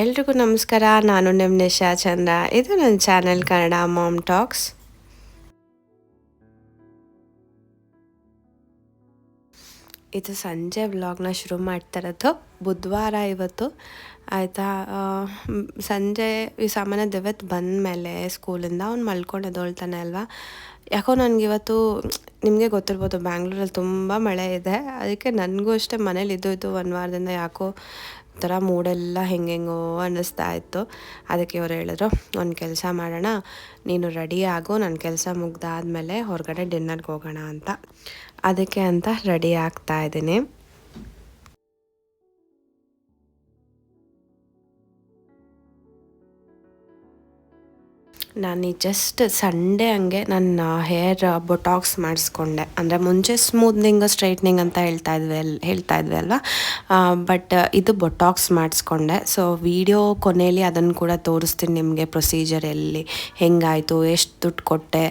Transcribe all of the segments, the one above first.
ಎಲ್ರಿಗೂ ನಮಸ್ಕಾರ, ನಾನು ನಿಮ್ಮ ಚಂದ್ರ. ಇದು ನನ್ನ ಚಾನೆಲ್ ಕನ್ನಡ ಮಾಮ್ ಟಾಕ್ಸ್. ಇದು ಸಂಜೆ ವ್ಲಾಗ್ನ ಶುರು ಮಾಡ್ತಾ ಇರೋದು ಬುಧವಾರ ಇವತ್ತು. ಆಯಿತಾ? ಸಂಜೆ ಈ ಸಾಮಾನ್ಯ ಬಂದ ಮೇಲೆ ಸ್ಕೂಲಿಂದ ಅವ್ನು ಮಲ್ಕೊಂಡು ಎದ್ದೊಳ್ತಾನೆ ಅಲ್ವಾ? ಯಾಕೋ ನನಗೆ ಇವತ್ತು ನಿಮಗೆ ಗೊತ್ತಿರ್ಬೋದು ಬ್ಯಾಂಗ್ಳೂರಲ್ಲಿ ತುಂಬ ಮಳೆ ಇದೆ. ಅದಕ್ಕೆ ನನಗೂ ಅಷ್ಟೇ ಮನೇಲಿ ಇದ್ದು ಇದ್ದು ಒಂದು ವಾರದಿಂದ ಯಾಕೋ ಒಂಥರ ಮೂಡೆಲ್ಲ ಹೆಂಗೆಂಗೋ ಅನ್ನಿಸ್ತಾ ಇತ್ತು. ಅದಕ್ಕೆ ಇವರು ಹೇಳಿದ್ರು, ಒಂದು ಕೆಲಸ ಮಾಡೋಣ, ನೀನು ರೆಡಿ ಆಗು ನನ್ನ ಕೆಲಸ ಮುಗ್ದಾದ್ಮೇಲೆ ಹೊರಗಡೆ ಡಿನ್ನರ್ಗೆ ಹೋಗೋಣ ಅಂತ. ಅದಕ್ಕೆ ಅಂತ ರೆಡಿ ಆಗ್ತಾ ಇದ್ದೀನಿ. ನಾನು ಜಸ್ಟ್ ಸಂಡೇ ಹಂಗೆ ನನ್ನ ಹೇರ್ ಬೊಟಾಕ್ಸ್ ಮಾಡಿಸ್ಕೊಂಡೆ. ಅಂದರೆ ಮುಂಚೆ ಸ್ಮೂತ್ನಿಂಗ್ ಸ್ಟ್ರೈಟ್ನಿಂಗ್ ಅಂತ ಹೇಳ್ತಾ ಇದ್ವಿ ಅಲ್ ಹೇಳ್ತಾ ಇದ್ವಿ ಅಲ್ವಾ? ಬಟ್ ಇದು ಬೊಟಾಕ್ಸ್ ಮಾಡಿಸ್ಕೊಂಡೆ. ಸೊ ವಿಡಿಯೋ ಕೊನೆಯಲ್ಲಿ ಅದನ್ನು ಕೂಡ ತೋರಿಸ್ತೀನಿ ನಿಮಗೆ ಪ್ರೊಸೀಜರ್ ಎಲ್ಲಿ ಹೆಂಗಾಯಿತು ಎಷ್ಟು ದುಡ್ಡು ಕೊಟ್ಟೆ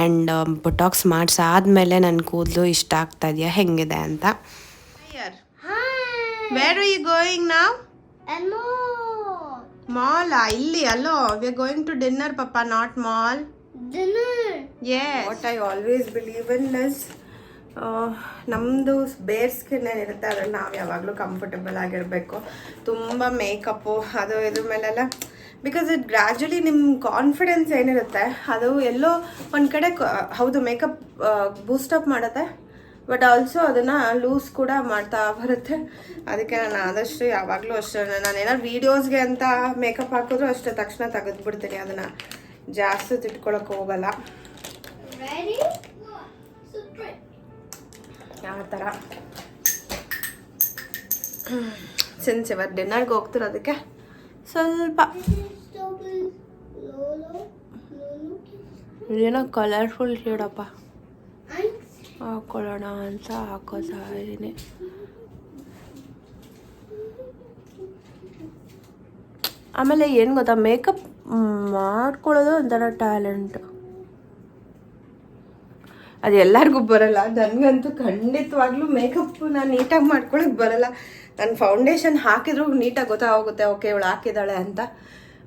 ಆ್ಯಂಡ್ ಬೊಟಾಕ್ಸ್ ಮಾಡಿಸಾದ್ಮೇಲೆ ನನ್ನ ಕೂದಲು ಇಷ್ಟ ಆಗ್ತಾ ಇದೆಯಾ ಹೆಂಗಿದೆ ಅಂತ. ವೇರ್ ಯು ಗೋಯಿಂಗ್ ನಾವ್. ಮಾಲ್ ಇಲ್ಲಿ ಅಲ್ಲೋ we are going to dinner papa not mall Dinner. Yes. What I always believe in is ನಮ್ಮದು ಬೇರ್ ಸ್ಕಿನ್ ಏನಿರುತ್ತೆ ಅದ್ರಲ್ಲಿ ನಾವು ಯಾವಾಗಲೂ ಕಂಫರ್ಟಬಲ್ ಆಗಿರಬೇಕು. ತುಂಬ ಮೇಕಪ್ಪು ಅದು ಇದ್ರ ಮೇಲೆಲ್ಲ ಬಿಕಾಸ್ ಇಟ್ ಗ್ರ್ಯಾಜುಲಿ ನಿಮ್ಮ ಕಾನ್ಫಿಡೆನ್ಸ್ ಏನಿರುತ್ತೆ ಅದು ಎಲ್ಲೋ ಒಂದು ಕಡೆ ಕ- ಹೌದು ಮೇಕಪ್ ಬೂಸ್ಟಪ್ ಮಾಡುತ್ತೆ. ಬಟ್ ಆಲ್ಸೋ ಅದನ್ನು ಲೂಸ್ ಕೂಡ ಮಾಡ್ತಾ ಬರುತ್ತೆ. ಅದಕ್ಕೆ ನಾನು ಆದಷ್ಟು ಯಾವಾಗಲೂ ಅಷ್ಟೇ ನಾನು ಏನಾದ್ರು ವೀಡಿಯೋಸ್ಗೆ ಅಂತ ಮೇಕಪ್ ಹಾಕಿದ್ರು ಅಷ್ಟೇ ತಕ್ಷಣ ತೆಗೆದ್ಬಿಡ್ತೀನಿ ಅದನ್ನು. ಜಾಸ್ತಿ ತಿಟ್ಕೊಳಕ್ಕೆ ಹೋಗಲ್ಲ. ಆ ಥರ ಸಿನ್ಸ್ ಇವತ್ತು ಡಿನ್ನರ್ಗೆ ಹೋಗ್ತಿರೋದಕ್ಕೆ ಸ್ವಲ್ಪ. ಏನೋ ಕಲರ್ಫುಲ್ I'm ಹಾಕೊಳ್ಳೋಣ ಅಂತ ಹಾಕೋತಾ ಇದ್ದೀನಿ. ಆಮೇಲೆ ಏನು ಗೊತ್ತಾ ಮೇಕಪ್ ಮಾಡ್ಕೊಳ್ಳೋದು ಒಂಥರ ಟ್ಯಾಲೆಂಟ್ ಅದು ಎಲ್ಲರಿಗೂ ಬರಲ್ಲ. ನನಗಂತೂ ಖಂಡಿತವಾಗ್ಲೂ ಮೇಕಪ್ ನಾನು ನೀಟಾಗಿ ಮಾಡ್ಕೊಳಕ್ಕೆ ಬರಲ್ಲ. ನಾನು ಫೌಂಡೇಶನ್ ಹಾಕಿದ್ರು ನೀಟಾಗಿ ಗೊತ್ತಾಗುತ್ತೆ ಓಕೆ ಇವಳು ಹಾಕಿದ್ದಾಳೆ ಅಂತ.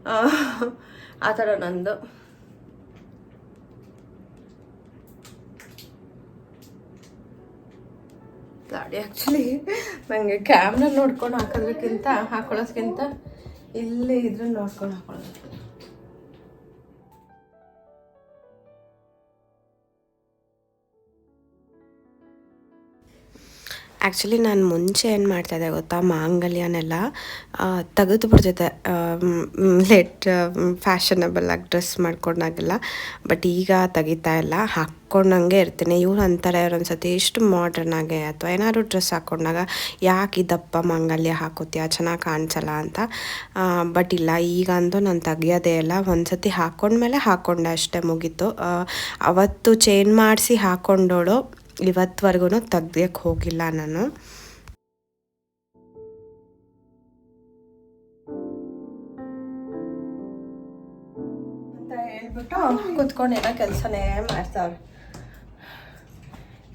ಆ, ಆ ಥರ ನಂದು. ಗಾಡಿ ಆ್ಯಕ್ಚುಲಿ ನನಗೆ ಕ್ಯಾಮ್ರಲ್ಲಿ ನೋಡ್ಕೊಂಡು ಹಾಕೋದಕ್ಕಿಂತ ಹಾಕೊಳ್ಳೋದ್ಕಿಂತ ಇಲ್ಲೇ ಇದ್ರಲ್ಲಿ ನೋಡ್ಕೊಂಡು ಹಾಕೊಳ್ಳೋದು. ಆ್ಯಕ್ಚುಲಿ ನಾನು ಮುಂಚೆ ಏನು ಮಾಡ್ತಾಯಿದ್ದೆ ಗೊತ್ತಾ? ಮಾಂಗಲ್ಯನೆಲ್ಲ ತೆಗೆದು ಬಿಡ್ತಿದ್ದೆ ಲೇಟ್ ಫ್ಯಾಷನಬಲ್ ಆಗಿ ಡ್ರೆಸ್ ಮಾಡ್ಕೊಂಡಾಗೆಲ್ಲ. ಬಟ್ ಈಗ ತೆಗಿತಾ ಇಲ್ಲ. ಹಾಕ್ಕೊಂಡಂಗೆ ಇರ್ತೀನಿ. ಇವ್ರು ಅಂತಾರೆ ಒಂದು ಸತಿ ಎಷ್ಟು ಮಾಡ್ರನ್ ಆಗಿ ಅಥವಾ ಏನಾದ್ರು ಡ್ರೆಸ್ ಹಾಕ್ಕೊಂಡಾಗ ಯಾಕೆ ಈ ದಪ್ಪ ಮಾಂಗಲ್ಯ ಹಾಕೋತೀಯ? ಚೆನ್ನಾಗಿ ಕಾಣಿಸಲ್ಲ ಅಂತ. ಬಟ್ ಇಲ್ಲ. ಈಗ ಅಂತೂ ನಾನು ತೆಗಿಯೋದೇ ಇಲ್ಲ. ಒಂದು ಸತಿ ಹಾಕ್ಕೊಂಡ್ಮೇಲೆ ಹಾಕ್ಕೊಂಡೆ ಅಷ್ಟೇ ಮುಗೀತು. ಅವತ್ತು ಚೇಂಜ್ ಮಾಡಿಸಿ ಹಾಕ್ಕೊಂಡೋಳು ಇವತ್ವರೆಗೂ ತೆಗ್ದಿಯಕ್ಕೆ ಹೋಗಿಲ್ಲ ನಾನು. ಅಂತ ಹೇಳ್ಬಿಟ್ಟು ಕುತ್ಕೊಂಡು ಏನೋ ಕೆಲಸನೇ ಮಾಡ್ತಾವ್ರೆ.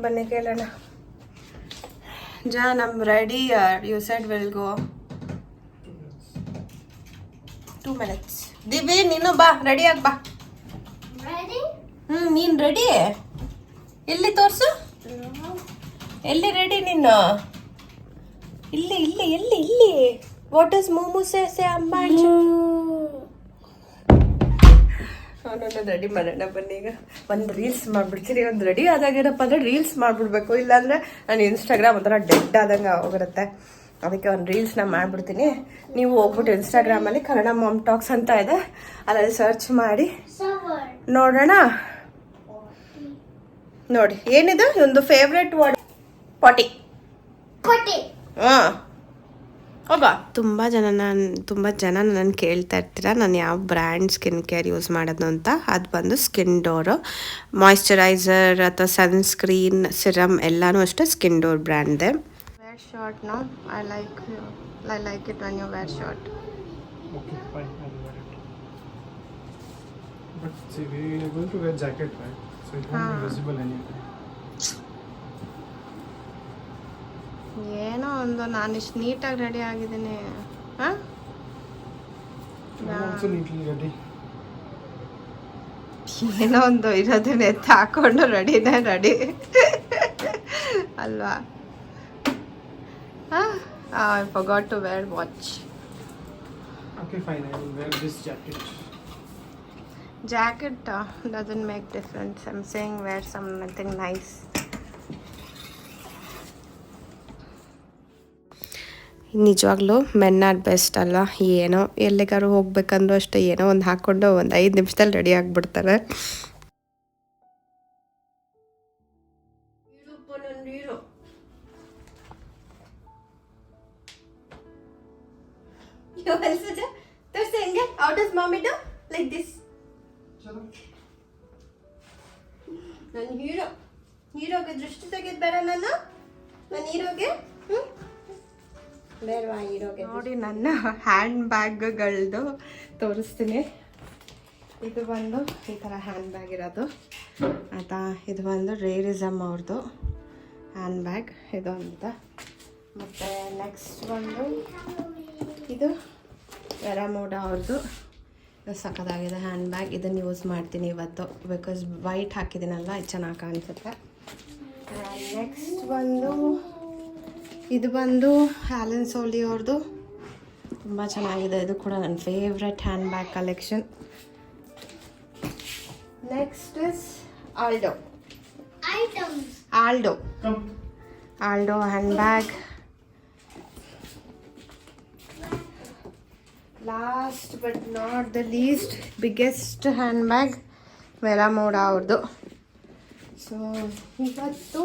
ಬನ್ನಿ ಕೇಳೋಣ. ಜಾ ನಮ್ ready you said will go two minutes Divi ನೀನು ಬಾ ರೆಡಿ ಆಗಿ ಬಾ. Ready. ಹ್ಞೂ ನೀನು ರೆಡಿ ಎಲ್ಲಿ ತೋರಿಸು. ಎಲ್ಲಿ ರೆಡಿ ನಿನ್ನ ಇಲ್ಲಿ ಇಲ್ಲಿ ಎಲ್ಲಿ ಇಲ್ಲಿ? ವಾಟ್ ಇಸ್ ಮೋಮೋ ಸೇಸೆ ಅಮ್ಮ? ಅವನನ್ನು ರೆಡಿ ಮಾಡೋಣ ಬನ್ನಿ ಈಗ. ಒಂದು ರೀಲ್ಸ್ ಮಾಡ್ಬಿಡ್ತೀನಿ. ಒಂದು ರೆಡಿ ಆದಾಗ ಏನಪ್ಪ ಅಂದರೆ ರೀಲ್ಸ್ ಮಾಡಿಬಿಡ್ಬೇಕು. ಇಲ್ಲಾಂದರೆ ನಾನು ಇನ್ಸ್ಟಾಗ್ರಾಮ್ ಒಂಥರ ಡೆಡ್ ಆದಂಗೆ ಹೋಗಿರುತ್ತೆ. ಅದಕ್ಕೆ ಒಂದು ರೀಲ್ಸ್ನ ಮಾಡ್ಬಿಡ್ತೀನಿ. ನೀವು ಹೋಗ್ಬಿಟ್ಟು ಇನ್ಸ್ಟಾಗ್ರಾಮಲ್ಲಿ ಕನ್ನಡ ಮಾಮ್ ಟಾಕ್ಸ್ ಅಂತ ಇದೆ. ಅದ್ರಲ್ಲಿ ಸರ್ಚ್ ಮಾಡಿ. ನೋಡೋಣ. ನೋಡಿ ಏನಿದು? ಒಂದು ಫೇವ್ರೆಟ್ ವರ್ಡ್ ಪಾಟಿ. ಪೊಟಿ. ಹಾಂ. ತುಂಬ ಜನ ನಾನು ತುಂಬ ಜನ ನನ್ನ ಕೇಳ್ತಾ ಇರ್ತೀರ. ನಾನು ಯಾವ ಬ್ರ್ಯಾಂಡ್ ಸ್ಕಿನ್ ಕೇರ್ ಯೂಸ್ ಮಾಡೋದು ಅಂತ. ಅದು ಬಂದು ಸ್ಕಿನ್ ಡೋರು ಮಾಯಿಶ್ಚರೈಸರ್ ಅಥವಾ ಸನ್ಸ್ಕ್ರೀನ್ ಸಿರಮ್ ಎಲ್ಲನೂ ಅಷ್ಟೇ skin door ಬ್ರ್ಯಾಂಡ್ದೆ wear short no? I like I like it when you wear short Okay, fine, I'll wear it. But see, we are going to wear jacket, right? so it won't be visible anything. ಏನೋ ಒಂದು ನಾನು ಇಷ್ಟು ನೀಟಾಗಿ ready ಆಗಿದ್ದೀನಿ. ಏನೋ ಒಂದು ಇರೋದನ್ನ ಎತ್ತ ಹಾಕೊಂಡು ರೆಡಿ ಅಲ್ವಾ? ಹಾ I forgot to wear watch okay fine I jacket doesn't make difference. I'm saying wear something nice. ನಿಜವಾಗ್ಲೂ ಮೆನ್ ಆರ್ ಬೆಸ್ಟ್ ಅಲ್ಲ. ಏನೋ ಎಲ್ಲಿಗಾರು ಹೋಗ್ಬೇಕಂದ್ರೂ ಅಷ್ಟೇ ಏನೋ ಒಂದು ಹಾಕ್ಕೊಂಡು ಒಂದು ಐದು ನಿಮಿಷದಲ್ಲಿ ರೆಡಿ ಆಗಿಬಿಡ್ತಾರೆ. ಹೆಂಗೆ? ಲೈಕ್ ದಿಸ್ ನನ್ನ ಹೀರೋ, ಹೀರೋಗೆ ದೃಷ್ಟಿ ತೆಗೆದು ಬೇಡ ನಾನು? ನನ್ನ ಹೀರೋಗೆ? ಹೀರೋಗೆ ನೋಡಿ ನನ್ನ ಹ್ಯಾಂಡ್ ಬ್ಯಾಗ್ಗಳದ್ದು ತೋರಿಸ್ತೀನಿ. ಇದು ಬಂದು ಈ ಥರ ಹ್ಯಾಂಡ್ ಬ್ಯಾಗ್ ಇರೋದು. ಆಯಿತಾ? ಇದು ಬಂದು ರೇರಿಸಮ್ ಅವ್ರದ್ದು ಹ್ಯಾಂಡ್ ಬ್ಯಾಗ್ ಇದು ಅಂತ. ಮತ್ತು ನೆಕ್ಸ್ಟ್ ಬಂದು ಇದು ವೆರಾಮೋಡ ಅವ್ರದ್ದು ಸಖತ್ತಾಗಿದೆ ಹ್ಯಾಂಡ್ ಬ್ಯಾಗ್ ಇದನ್ನು ಯೂಸ್ ಮಾಡ್ತೀನಿ ಇವತ್ತು. ಬಿಕಾಸ್ ವೈಟ್ ಹಾಕಿದ್ದೀನಲ್ಲ ಇದು ಚೆನ್ನಾಗಿ ಕಾಣಿಸುತ್ತೆ. ನೆಕ್ಸ್ಟ್ ಬಂದು ಇದು ಬಂದು ಹ್ಯಾಲನ್ ಸೋಲಿ ಅವ್ರದ್ದು ತುಂಬ ಚೆನ್ನಾಗಿದೆ. ಇದು ಕೂಡ ನನ್ನ favourite handbag collection next is Aldo. Aldo. Aldo handbag last but not the least biggest handbag Vero Moda ಅವ್ರದ್ದು ಸೊ ಇವತ್ತು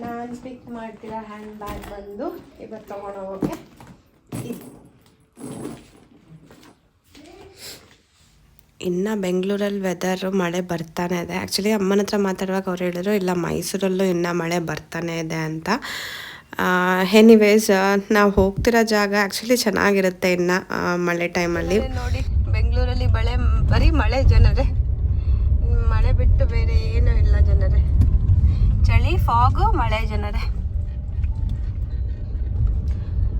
ನಾನು ಪಿಕ್ ಮಾಡ್ತಿರೋ ಹ್ಯಾಂಡ್ ಬ್ಯಾಗ್ ಬಂದು ಇವತ್ತು ತೊಗೊಂಡು ಹೋಗೋಕ್ಕೆ ಇದು. ಇನ್ನು ಬೆಂಗಳೂರಲ್ಲಿ ವೆದರು ಮಳೆ ಬರ್ತಾನೆ ಇದೆ. ಆ್ಯಕ್ಚುಲಿ ಅಮ್ಮನ ಹತ್ರ ಮಾತಾಡುವಾಗ ಅವ್ರು ಹೇಳಿದ್ರು, ಇಲ್ಲ ಮೈಸೂರಲ್ಲೂ ಇನ್ನೂ ಮಳೆ ಬರ್ತಾನೆ ಇದೆ ಅಂತ. ಎನಿವೇಸ್ ನಾವು ಹೋಗ್ತಿರೋ ಜಾಗ ಆ್ಯಕ್ಚುಲಿ ಚೆನ್ನಾಗಿರುತ್ತೆ ಇನ್ನು ಮಳೆ ಟೈಮಲ್ಲಿ ನೋಡಿ, ಬೆಂಗಳೂರಲ್ಲಿ ಮಳೆ, ಬರೀ ಮಳೆ ಜನರೇ. ಮಳೆ ಬಿಟ್ಟು ಬೇರೆ ಏನೂ ಇಲ್ಲ ಜನರೇ. ಚಳಿ, ಫಾಗು, ಮಳೆ ಜನರೇ.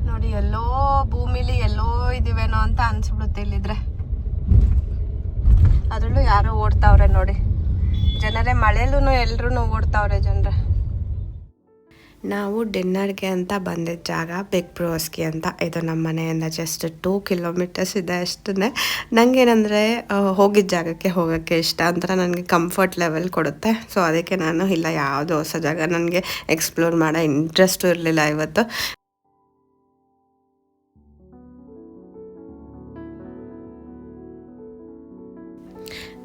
ನೋಡಿ, ಎಲ್ಲೋ ಭೂಮಿಲಿ ಎಲ್ಲೋ ಇದೀವೇನೋ ಅಂತ ಅನ್ಸ್ಬಿಡುತ್ತೆ ಇಲ್ಲಿದ್ರೆ. ಅದರಲ್ಲೂ ಯಾರೋ ಓಡ್ತಾವ್ರೆ ನೋಡಿ. ಜನರೇ ಮಳೆಲೂ ಎಲ್ರೂ ಓಡ್ತಾವ್ರೆ ಜನರೇ. ನಾವು ಡಿನ್ನರ್ಗೆ ಅಂತ ಬಂದಿದ್ದ ಜಾಗ ಬಿಗ್ ಬ್ರೋಸ್ಗೆ ಅಂತ. ಇದು ನಮ್ಮ ಮನೆಯಿಂದ ಜಸ್ಟ್ ಟೂ ಕಿಲೋಮೀಟರ್ಸ್ ಇದೆ ಅಷ್ಟೇ ನನಗೇನಂದರೆ ಹೋಗಿದ್ದ ಜಾಗಕ್ಕೆ ಹೋಗೋಕ್ಕೆ ಇಷ್ಟ. ಅಂತ ನನಗೆ ಕಂಫರ್ಟ್ ಲೆವೆಲ್ ಕೊಡುತ್ತೆ. ಸೊ ಅದಕ್ಕೆ ನಾನು ಇಲ್ಲ, ಯಾವುದೋ ಹೊಸ ಜಾಗ ನನಗೆ ಎಕ್ಸ್ಪ್ಲೋರ್ ಮಾಡೋ ಇಂಟ್ರೆಸ್ಟು ಇರಲಿಲ್ಲ ಇವತ್ತು.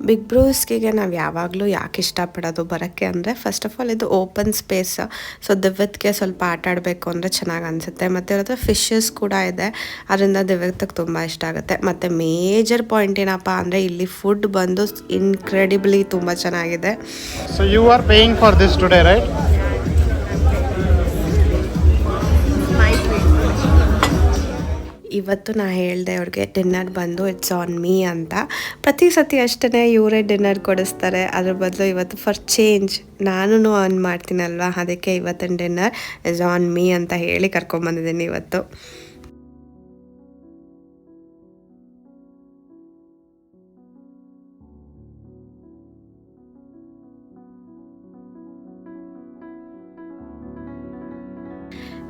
ಬಿಗ್ ಬ್ರೋಸ್ಕಿಗೆ ನಾವು ಯಾವಾಗಲೂ ಯಾಕೆ ಇಷ್ಟಪಡೋದು ಬರೋಕ್ಕೆ ಅಂದರೆ ಫಸ್ಟ್ ಆಫ್ ಆಲ್ ಇದು ಓಪನ್ ಸ್ಪೇಸ್ ಸೊ ದಿವ್ಯತ್ಗೆ ಸ್ವಲ್ಪ ಆಟ ಆಡಬೇಕು ಅಂದರೆ ಚೆನ್ನಾಗಿ ಅನಿಸುತ್ತೆ. ಮತ್ತು ಇವ್ರ ಫಿಶಸ್ ಕೂಡ ಇದೆ. ಅದರಿಂದ ದಿವ್ಯತ್ಗೆ ತುಂಬ ಇಷ್ಟ ಆಗುತ್ತೆ. ಮತ್ತು ಮೇಜರ್ ಪಾಯಿಂಟ್ ಏನಪ್ಪ ಅಂದರೆ, ಇಲ್ಲಿ ಫುಡ್ ಬಂದು ಇನ್ಕ್ರೆಡಿಬ್ಲಿ ತುಂಬ ಚೆನ್ನಾಗಿದೆ. So you are paying for this today right? ಇವತ್ತು ನಾ ಹೇಳಿದೆ ಅವ್ರಿಗೆ ಡಿನ್ನರ್ ಬಂದು ಇಟ್ಸ್ ಆನ್ ಮೀ ಅಂತ. ಪ್ರತಿ ಸತಿ ಅಷ್ಟೇ ಇವರೇ ಡಿನ್ನರ್ ಕೊಡಿಸ್ತಾರೆ. ಅದ್ರ ಬದಲು ಇವತ್ತು ಫಾರ್ ಚೇಂಜ್ ನಾನು ಆನ್ ಮಾಡ್ತೀನಲ್ವ? ಅದಕ್ಕೆ ಇವತ್ತಿನ ಡಿನ್ನರ್ ಇಸ್ ಆನ್ ಮೀ ಅಂತ ಹೇಳಿ ಕರ್ಕೊಂಬಂದಿದ್ದೀನಿ ಇವತ್ತು.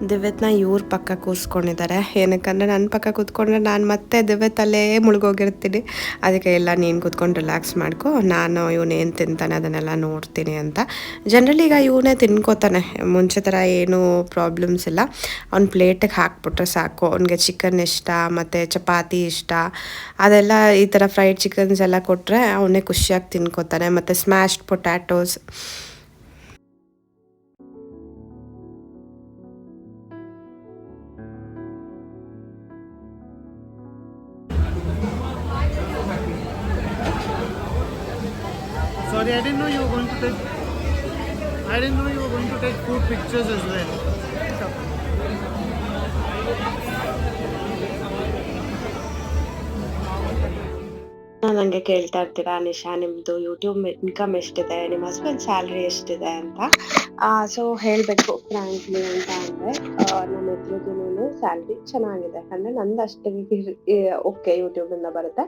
ದಿವ್ಯತ್ನ ಇವ್ರ ಪಕ್ಕ ಕೂರಿಸ್ಕೊಂಡಿದ್ದಾರೆ ಏನಕ್ಕಂದ್ರೆ ನನ್ನ ಪಕ್ಕ ಕೂತ್ಕೊಂಡ್ರೆ ನಾನು ಮತ್ತೆ ದಿವ್ಯತಲ್ಲೇ ಮುಳುಗೋಗಿರ್ತೀನಿ. ಅದಕ್ಕೆ ಎಲ್ಲ ನೀನು ಕೂತ್ಕೊಂಡು ರಿಲ್ಯಾಕ್ಸ್ ಮಾಡ್ಕೊ. ನಾನು ಇವನೇನು ತಿಂತಾನೆ ಅದನ್ನೆಲ್ಲ ನೋಡ್ತೀನಿ ಅಂತ. ಜನರಲಿ ಈಗ ಇವನೇ ತಿನ್ಕೋತಾನೆ. ಮುಂಚೆ ಥರ ಏನೂ ಪ್ರಾಬ್ಲಮ್ಸ್ ಇಲ್ಲ. ಅವ್ನ ಪ್ಲೇಟಿಗೆ ಹಾಕ್ಬಿಟ್ರೆ ಸಾಕು. ಅವ್ನಿಗೆ ಚಿಕನ್ ಇಷ್ಟ, ಮತ್ತು ಚಪಾತಿ ಇಷ್ಟ. ಅದೆಲ್ಲ ಈ ಥರ ಫ್ರೈಡ್ ಚಿಕನ್ಸ್ ಎಲ್ಲ ಕೊಟ್ಟರೆ ಅವನೇ ಖುಷಿಯಾಗಿ ತಿನ್ಕೋತಾನೆ. ಮತ್ತು smashed potatoes Sorry, I didn't know you were going to take. I didn't know you were going to take food pictures as well. ನನಗೆ ಕೇಳ್ತಾ ಇರ್ತೀರಾ ನಿಶಾ ನಿಮ್ಮದು ಯೂಟ್ಯೂಬ್ ಇನ್ಕಮ್ ಎಷ್ಟಿದೆ ನಿಮ್ಮ ಹಸ್ಬೆಂಡ್ ಸ್ಯಾಲ್ರಿ ಎಷ್ಟಿದೆ ಅಂತ ಸೊ ಹೇಳಬೇಕು ಫ್ರಾಂಕ್ಲಿ ಅಂತ ಅಂದರೆ ನಮ್ಮ ಎದುರಿಗೂ ಸ್ಯಾಲ್ರಿ ಚೆನ್ನಾಗಿದೆ. ಅಂದರೆ ನಂದು ಅಷ್ಟೇ ಓಕೆ ಯೂಟ್ಯೂಬಿಂದ ಬರುತ್ತೆ.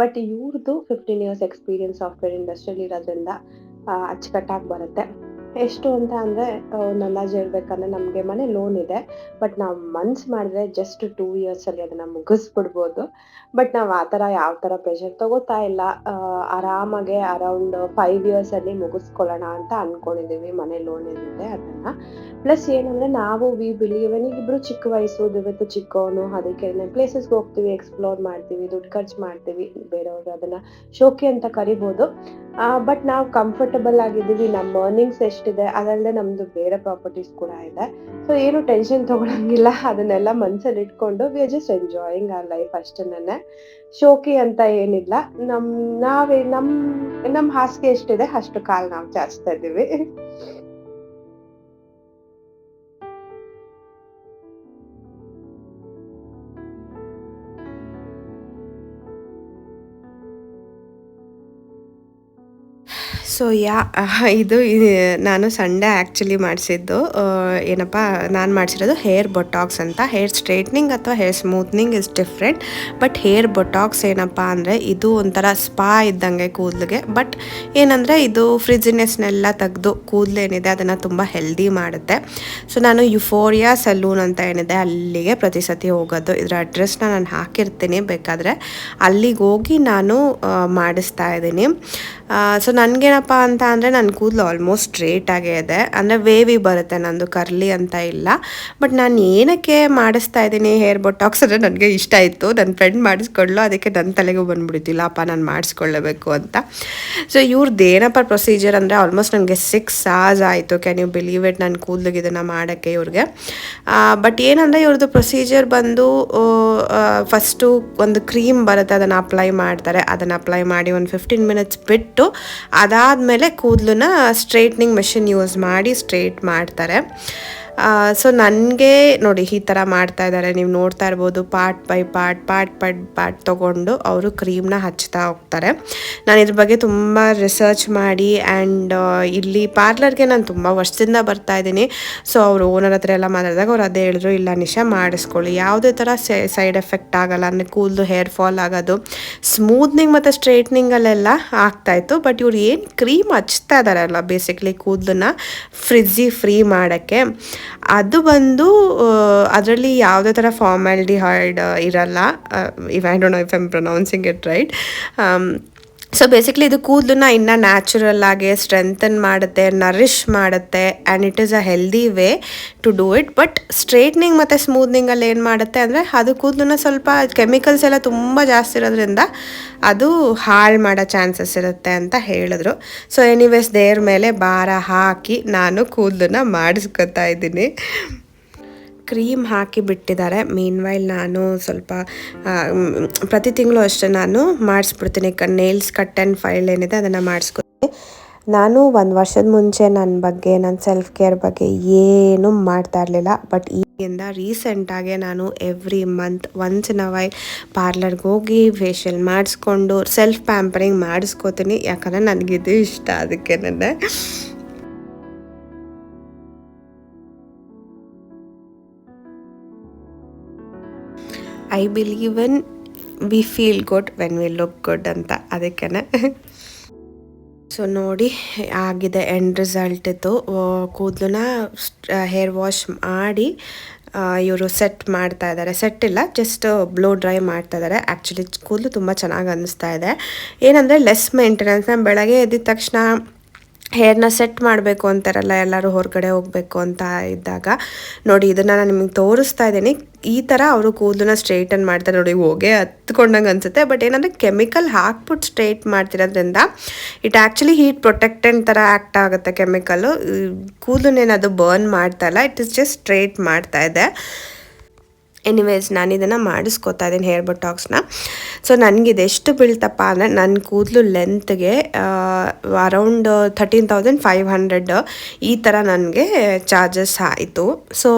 ಬಟ್ ಇವ್ರದ್ದು ಫಿಫ್ಟೀನ್ ಇಯರ್ಸ್ ಎಕ್ಸ್ಪೀರಿಯನ್ಸ್ ಸಾಫ್ಟ್ವೇರ್ ಇಂಡಸ್ಟ್ರಿಯಲ್ಲಿ ಇರೋದ್ರಿಂದ ಅಚ್ಚುಕಟ್ಟಾಗಿ ಬರುತ್ತೆ. ಎಷ್ಟು ಅಂತ ಅಂದರೆ ಒಂದು ಅಂದಾಜು ಹೇಳ್ಬೇಕಂದ್ರೆ ನಮಗೆ ಮನೆ ಲೋನ್ ಇದೆ. ಬಟ್ ನಾವು ಮನ್ಸ್ ಮಾಡಿದ್ರೆ ಜಸ್ಟ್ ಟೂ ಇಯರ್ಸಲ್ಲಿ ಅದನ್ನು ಮುಗಿಸ್ಬಿಡ್ಬೋದು. ಬಟ್ ನಾವು ಆ ಥರ ಯಾವ ಥರ ಪ್ರೆಷರ್ ತಗೋತಾ ಇಲ್ಲ. ಆರಾಮಾಗೆ ಅರೌಂಡ್ ಫೈವ್ ಇಯರ್ಸಲ್ಲಿ ಮುಗಿಸ್ಕೊಳ್ಳೋಣ ಅಂತ ಅಂದ್ಕೊಂಡಿದ್ದೀವಿ ಮನೆ ಲೋನ್ ಏನಿದೆ ಅದನ್ನು. ಪ್ಲಸ್ ಏನಂದ್ರೆ ನಾವು ವಿ ಬಿಲೀವ್ ಇಬ್ರು ಚಿಕ್ಕ ವಯಸ್ಸು ಇವತ್ತು ಚಿಕ್ಕವನು ಅದಕ್ಕೆ ಪ್ಲೇಸಸ್ಗೆ ಹೋಗ್ತೀವಿ ಎಕ್ಸ್ಪ್ಲೋರ್ ಮಾಡ್ತೀವಿ, ದುಡ್ಡು ಖರ್ಚು ಮಾಡ್ತೀವಿ ಬೇರೆಯವ್ರಿಗೆ ಅದನ್ನ ಶೋಕಿ ಅಂತ ಕರಿಬಹುದು ಬಟ್ ನಾವು ಕಂಫರ್ಟಬಲ್ ಆಗಿದ್ದೀವಿ, ನಮ್ಮ ಅರ್ನಿಂಗ್ಸ್ ಎಷ್ಟಿದೆ ಅದಲ್ಲದೆ ನಮ್ದು ಬೇರೆ ಪ್ರಾಪರ್ಟೀಸ್ ಕೂಡ ಇದೆ. ಸೊ ಏನು ಟೆನ್ಷನ್ ತಗೊಳಂಗಿಲ್ಲ, ಅದನ್ನೆಲ್ಲ ಮನ್ಸಲ್ಲಿ ಇಟ್ಕೊಂಡು we are just enjoying our life ಅಷ್ಟೇನೆ ಶೋಕಿ ಅಂತ ಏನಿಲ್ಲ, ನಮ್, ನಾವೇ, ನಮ್ ನಮ್ ಹಾಸಿಗೆ ಎಷ್ಟಿದೆ, ಅಷ್ಟು ಕಾಲ್ ನಾವು ಚಾಚ್ತಾ ಇದ್ದೀವಿ. ಸೊ ಯಾ ಇದು ನಾನು ಸಂಡೇ ಆ್ಯಕ್ಚುಲಿ ಮಾಡಿಸಿದ್ದು ಏನಪ್ಪ, ನಾನು ಮಾಡಿಸಿರೋದು ಹೇರ್ ಬೊಟಾಕ್ಸ್ ಅಂತ. ಹೇರ್ ಸ್ಟ್ರೈಟ್ನಿಂಗ್ ಅಥವಾ hair smoothening is different but hair botox ಏನಪ್ಪ ಅಂದರೆ, ಇದು ಒಂಥರ ಸ್ಪಾ ಇದ್ದಂಗೆ ಕೂದಲಿಗೆ. ಬಟ್ ಏನಂದರೆ, ಇದು ಫ್ರಿಜಿನೆಸ್ನೆಲ್ಲ ತೆಗೆದು ಕೂದಲೇನಿದೆ, ಅದನ್ನು ತುಂಬ ಹೆಲ್ದಿ ಮಾಡುತ್ತೆ. ಸೊ ನಾನು ಯುಫೋರಿಯಾ ಸಲೂನ್ ಅಂತ ಏನಿದೆ, ಅಲ್ಲಿಗೆ ಪ್ರತಿ ಸತಿ ಹೋಗೋದು. ಇದರ ಅಡ್ರೆಸ್ನ ನಾನು ಹಾಕಿರ್ತೀನಿ. ಬೇಕಾದರೆ ಅಲ್ಲಿಗೆ ಹೋಗಿ ನಾನು ಮಾಡಿಸ್ತಾ ಇದ್ದೀನಿ. ಸೊ ನನಗೇನಪ್ಪ ಅಂತ ಅಂದರೆ ನನ್ನ ಕೂದಲು ಆಲ್ಮೋಸ್ಟ್ ಸ್ಟ್ರೇಟ್ ಆಗೇ ಇದೆ. ಅಂದರೆ ವೇವಿ ಬರುತ್ತೆ ನಂದು ಕರ್ಲಿ ಅಂತ ಇಲ್ಲ. ಬಟ್ ನಾನು ಏನಕ್ಕೆ ಮಾಡಿಸ್ತಾ ಇದ್ದೀನಿ ಹೇರ್ ಬೊಟಾಕ್ಸ್ ಅಂದರೆ ನನಗೆ ಇಷ್ಟ ಇತ್ತು ನನ್ನ ಫ್ರೆಂಡ್ ಮಾಡಿಸ್ಕೊಳ್ಳು, ಅದಕ್ಕೆ ನನ್ನ ತಲೆಗೂ ಬಂದ್ಬಿಡ್ತಿಲ್ಲ. ಅಪ್ಪ, ನಾನು ಮಾಡಿಸ್ಕೊಳ್ಳಬೇಕು ಅಂತ. ಸೊ ಇವ್ರದ್ದು ಏನಪ್ಪ ಪ್ರೊಸೀಜರ್ ಅಂದರೆ ಆಲ್ಮೋಸ್ಟ್ ನನಗೆ ಸಿಕ್ಸ್ ಅವರ್ಸ್ ಆಯಿತು. ಕ್ಯಾನ್ ಯು ಬಿಲೀವ್ ಇಟ್ ನನ್ನ ಕೂದಲಿಗೆ ಇದನ್ನು ಮಾಡೋಕ್ಕೆ ಇವ್ರಿಗೆ. ಬಟ್ ಏನಂದರೆ ಇವ್ರದ್ದು ಪ್ರೊಸೀಜರ್ ಬಂದು ಫಸ್ಟು ಒಂದು ಕ್ರೀಮ್ ಬರುತ್ತೆ. ಅದನ್ನು ಅಪ್ಲೈ ಮಾಡ್ತಾರೆ. ಅದನ್ನು ಅಪ್ಲೈ ಮಾಡಿ ಒಂದು ಫಿಫ್ಟೀನ್ ಮಿನಿಟ್ಸ್ ಬಿಟ್ಟು ಅದಾದಮೇಲೆ ಕೂದಲನ್ನ ಸ್ಟ್ರೈಟ್ನಿಂಗ್ ಮೆಷಿನ್ ಯೂಸ್ ಮಾಡಿ ಸ್ಟ್ರೈಟ್ ಮಾಡ್ತಾರೆ. ಸೊ ನನಗೆ ನೋಡಿ ಈ ಥರ ಮಾಡ್ತಾ ಇದ್ದಾರೆ ನೀವು ನೋಡ್ತಾ ಇರ್ಬೋದು part by part part by part ತೊಗೊಂಡು ಅವರು ಕ್ರೀಮ್ನ ಹಚ್ತಾ ಹೋಗ್ತಾರೆ. ನಾನು ಇದ್ರ ಬಗ್ಗೆ ತುಂಬ ರಿಸರ್ಚ್ ಮಾಡಿ ಆ್ಯಂಡ್ ಇಲ್ಲಿ ಪಾರ್ಲರ್ಗೆ ನಾನು ತುಂಬ ವರ್ಷದಿಂದ ಬರ್ತಾ ಇದ್ದೀನಿ. ಸೊ ಅವರು ಓನರ್ ಹತ್ರ ಎಲ್ಲ ಮಾತಾಡಿದಾಗ ಅವ್ರು ಅದೇ ಹೇಳಿದ್ರು, ಇಲ್ಲ ನಿಶಾ ಮಾಡಿಸ್ಕೊಳ್ಳಿ. ಯಾವುದೇ ಥರ ಸೈಡ್ ಎಫೆಕ್ಟ್ ಆಗಲ್ಲ. ಅಂದರೆ ಕೂದಲು ಹೇರ್ ಫಾಲ್ ಆಗೋದು ಸ್ಮೂತ್ನಿಂಗ್ ಮತ್ತು ಸ್ಟ್ರೈಟ್ನಿಂಗಲ್ಲೆಲ್ಲ ಆಗ್ತಾಯಿತ್ತು ಬಟ್ ಇವ್ರು ಏನು ಕ್ರೀಮ್ ಹಚ್ತಾ ಇದ್ದಾರಲ್ಲ ಬೇಸಿಕ್ಲಿ ಕೂದಲನ್ನ ಫ್ರಿಜ್ಜಿ ಫ್ರೀ ಮಾಡೋಕ್ಕೆ. ಅದು ಬಂದು ಅದರಲ್ಲಿ ಯಾವುದೇ ಥರ ಫಾರ್ಮ್ಯಾಲಿಡಿಹೈಡ್ ಇರಲ್ಲ. Even I don't know if I'm pronouncing it right so basically ಇದು ಕೂದಲನ್ನ ಇನ್ನೂ ನ್ಯಾಚುರಲ್ ಆಗಿ ಸ್ಟ್ರೆಂಥನ್ ಮಾಡುತ್ತೆ ನರಿಶ್ ಮಾಡುತ್ತೆ and it is a healthy way to do it but straightening ಮತ್ತು ಸ್ಮೂತ್ನಿಂಗಲ್ಲಿ ಏನು ಮಾಡುತ್ತೆ ಅಂದರೆ ಅದು ಕೂದಲನ್ನ ಸ್ವಲ್ಪ ಕೆಮಿಕಲ್ಸ್ ಎಲ್ಲ ತುಂಬ ಜಾಸ್ತಿ ಇರೋದ್ರಿಂದ ಅದು ಹಾಳು ಮಾಡೋ ಚಾನ್ಸಸ್ ಇರುತ್ತೆ ಅಂತ ಹೇಳಿದ್ರು. ಸೊ ಎನಿವೇಸ್ ದೇವ್ರ ಮೇಲೆ ಭಾರ ಹಾಕಿ ನಾನು ಕೂದಲನ್ನ ಮಾಡಿಸ್ಕೊತಾ ಇದ್ದೀನಿ. ಕ್ರೀಮ್ ಹಾಕಿ ಬಿಟ್ಟಿದ್ದಾರೆ. ಮೀನ್ ವೈಲ್ ನಾನು ಸ್ವಲ್ಪ ಪ್ರತಿ ತಿಂಗಳು ಅಷ್ಟೇ ನಾನು ಮಾಡಿಸ್ಬಿಡ್ತೀನಿ. ನೇಲ್ಸ್ ಕಟ್ ಆ್ಯಂಡ್ ಫೈಲ್ ಏನಿದೆ ಅದನ್ನು ಮಾಡಿಸ್ಕೊತೀನಿ ನಾನು ಒಂದು ವರ್ಷದ ಮುಂಚೆ ನನ್ನ ಬಗ್ಗೆ ನನ್ನ ಸೆಲ್ಫ್ ಕೇರ್ ಬಗ್ಗೆ ಏನೂ ಮಾಡ್ತಾ ಇರಲಿಲ್ಲ. ಬಟ್ ಈಗಿಂದ ರೀಸೆಂಟಾಗೆ ನಾನು every month once in a ಪಾರ್ಲರ್ಗೆ ಹೋಗಿ ಫೇಶಿಯಲ್ ಮಾಡಿಸ್ಕೊಂಡು ಸೆಲ್ಫ್ ಪ್ಯಾಂಪರಿಂಗ್ ಮಾಡಿಸ್ಕೋತೀನಿ. ಯಾಕಂದರೆ ನನಗಿದು ಇಷ್ಟ ಅದಕ್ಕೆ I believe in we feel good when we look good ಅಂತ ಅದಕ್ಕೆ ಸೊ ನೋಡಿ, ಆಗಿದೆ ಎಂಡ್ ರಿಸಲ್ಟ್ ಇದು. ಕೂದಲನ್ನ ಹೇರ್ ವಾಶ್ ಮಾಡಿ ಇವರು ಸೆಟ್ ಮಾಡ್ತಾ ಇದ್ದಾರೆ. ಸೆಟ್ ಇಲ್ಲ ಜಸ್ಟ್ ಬ್ಲೋ ಡ್ರೈ ಮಾಡ್ತಾ ಇದ್ದಾರೆ. ಆ್ಯಕ್ಚುಲಿ ಕೂದಲು ತುಂಬ ಚೆನ್ನಾಗಿ ಅನ್ನಿಸ್ತಾ ಇದೆ. ಏನಂದರೆ ಲೆಸ್ ಮೇಂಟೆನೆನ್ಸ್ ನಾನು ಬೆಳಗ್ಗೆ ಎದ್ದಿದ ತಕ್ಷಣ ಹೇರ್ನ ಸೆಟ್ ಮಾಡಬೇಕು ಅಂತಾರಲ್ಲ, ಎಲ್ಲರೂ ಹೊರಗಡೆ ಹೋಗಬೇಕು ಅಂತ ಇದ್ದಾಗ. ನೋಡಿ, ಇದನ್ನು ನಾನು ನಿಮಗೆ ತೋರಿಸ್ತಾ ಇದ್ದೀನಿ. ಈ ಥರ ಅವರು ಕೂದಲನ್ನ ಸ್ಟ್ರೈಟನ್ ಮಾಡ್ತಾರೆ. ನೋಡಿ, ಹೋಗೇ ಹತ್ಕೊಂಡಂಗೆ ಅನಿಸುತ್ತೆ. ಬಟ್ ಏನಂದರೆ ಕೆಮಿಕಲ್ ಹಾಕ್ಬಿಟ್ಟು ಸ್ಟ್ರೈಟ್ ಮಾಡ್ತಿರೋದ್ರಿಂದ ಇಟ್ ಆ್ಯಕ್ಚುಲಿ ಹೀಟ್ ಪ್ರೊಟೆಕ್ಟೆಂಟ್ ಥರ ಆ್ಯಕ್ಟ್ ಆಗುತ್ತೆ ಕೆಮಿಕಲು ಕೂದಲನ್ನೇನದು ಬರ್ನ್ ಮಾಡ್ತಾ ಇಲ್ಲ. ಇಟ್ ಇಸ್ ಜಸ್ಟ್ ಸ್ಟ್ರೈಟ್ ಮಾಡ್ತಾ ಇದೆ. ಎನಿವೇಸ್ ನಾನು ಇದನ್ನು ಮಾಡಿಸ್ಕೊತಾ ಇದ್ದೀನಿ ಹೇರ್ ಬೊಟಾಕ್ಸ್ನ ಸೊ ನನಗೆ ಎಷ್ಟು ಬೀಳ್ತಪ್ಪ ಅಂದರೆ ನನ್ನ ಕೂದಲು ಲೆಂತ್ಗೆ around thirteen thousand five hundred ಈ ಥರ ನನಗೆ ಚಾರ್ಜಸ್ ಆಯಿತು. ಸೊ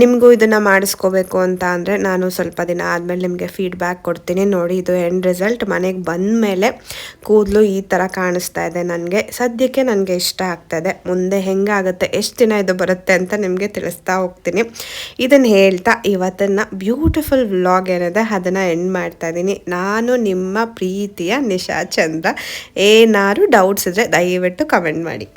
ನಿಮಗೂ ಇದನ್ನು ಮಾಡಿಸ್ಕೋಬೇಕು ಅಂತ ಅಂದರೆ ನಾನು ಸ್ವಲ್ಪ ದಿನ ಆದಮೇಲೆ ನಿಮಗೆ ಫೀಡ್ಬ್ಯಾಕ್ ಕೊಡ್ತೀನಿ. ನೋಡಿ, ಇದು ಎಂಡ್ ರಿಸಲ್ಟ್ ಮನೆಗೆ ಬಂದ ಮೇಲೆ ಕೂದಲು ಈ ಥರ ಕಾಣಿಸ್ತಾ ಇದೆ ನನಗೆ. ಸದ್ಯಕ್ಕೆ ನನಗೆ ಇಷ್ಟ ಆಗ್ತದೆ ಮುಂದೆ ಹೆಂಗಾಗುತ್ತೆ, ಎಷ್ಟು ದಿನ ಇದು ಬರುತ್ತೆ ಅಂತ ನಿಮಗೆ ತಿಳಿಸ್ತಾ ಹೋಗ್ತೀನಿ. ಇದನ್ನು ಹೇಳ್ತಾ ಇವತ್ತನ್ನು ಬ್ಯೂಟಿಫುಲ್ ವ್ಲಾಗ್ ಏನಿದೆ ಅದನ್ನು ಎಂಡ್ ಮಾಡ್ತಾ ಇದ್ದೀನಿ ನಾನು ನಿಮ್ಮ ಪ್ರೀತಿಯ ನಿಶಾ ಚಂದ್ರ. ಏನಾದ್ರು ಡೌಟ್ಸ್ ಇದ್ದರೆ ದಯವಿಟ್ಟು ಕಮೆಂಟ್ ಮಾಡಿ.